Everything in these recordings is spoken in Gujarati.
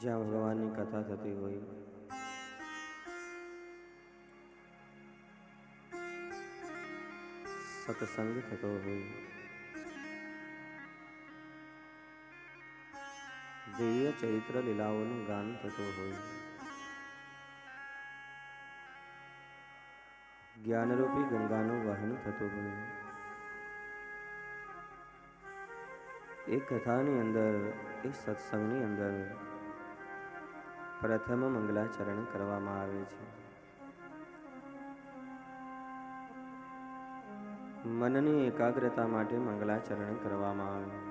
જ્યાં ભગવાનની કથા થતી હોય. સત્સંગ થતો હોય. દિવ્ય ચરિત્ર લીલાઓનું ગાન થતું હોય. જ્ઞાનરૂપી ગંગાનું વહન થતું હોય. એ કથાની અંદર, એ સત્સંગની અંદર પ્રથમ મંગલાચરણ કરવામાં આવે છે. મનની એકાગ્રતા માટે મંગલાચરણ કરવામાં આવે.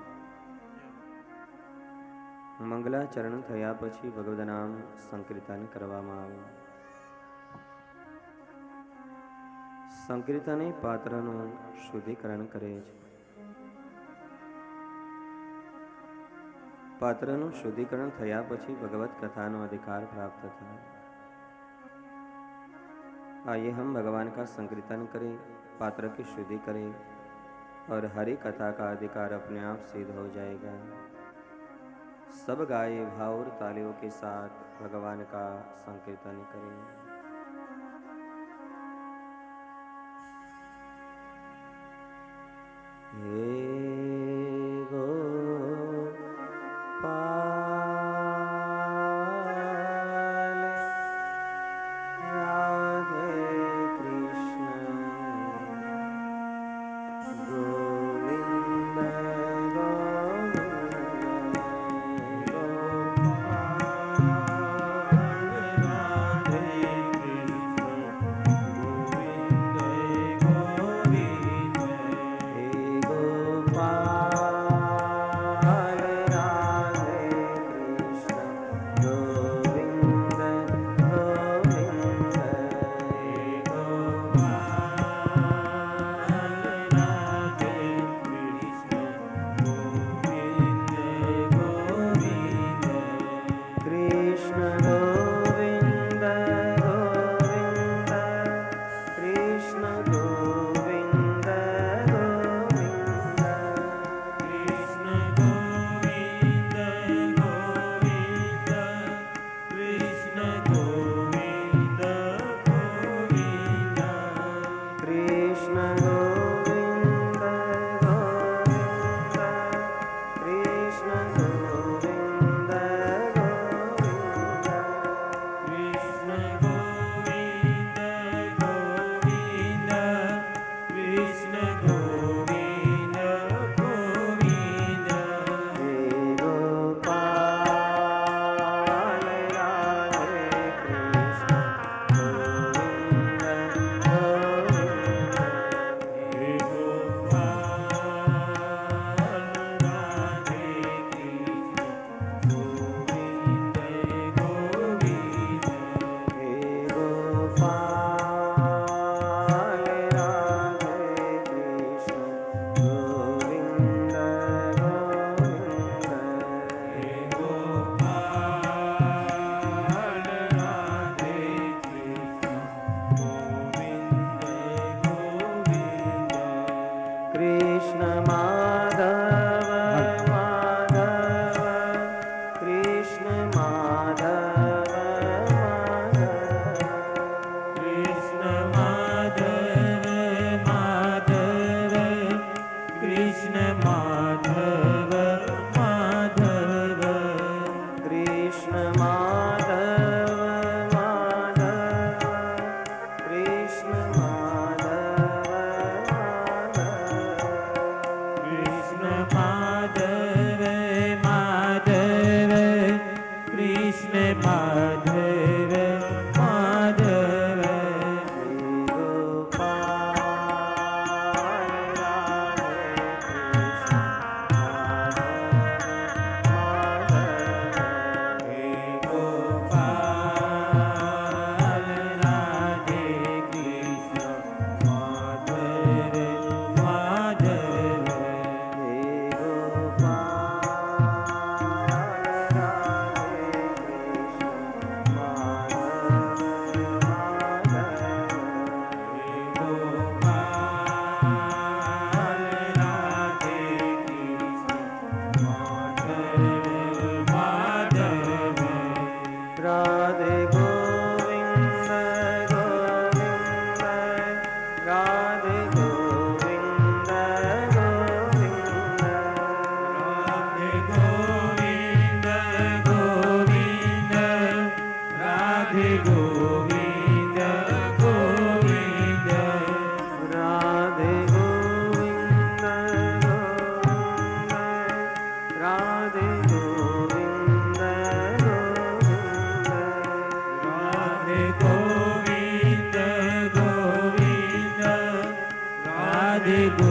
મંગલાચરણ થયા પછી ભગવદ નામ સંકીર્તન કરવામાં આવે. સંકીર્તન પાત્રનું શુદ્ધિકરણ કરે છે. પાત્રનું શુદ્ધિકરણ થયા પછી ભગવત કથાનો अधिकार प्राप्त થાય आइए हम भगवान का संकीर्तन करें पात्र की शुद्धि करें और हरि कथा का अधिकार अपने आप सिद्ध हो जाएगा सब गाये भाव और तालियों के साथ भगवान का संकीर्तन करें हे राधा দেবো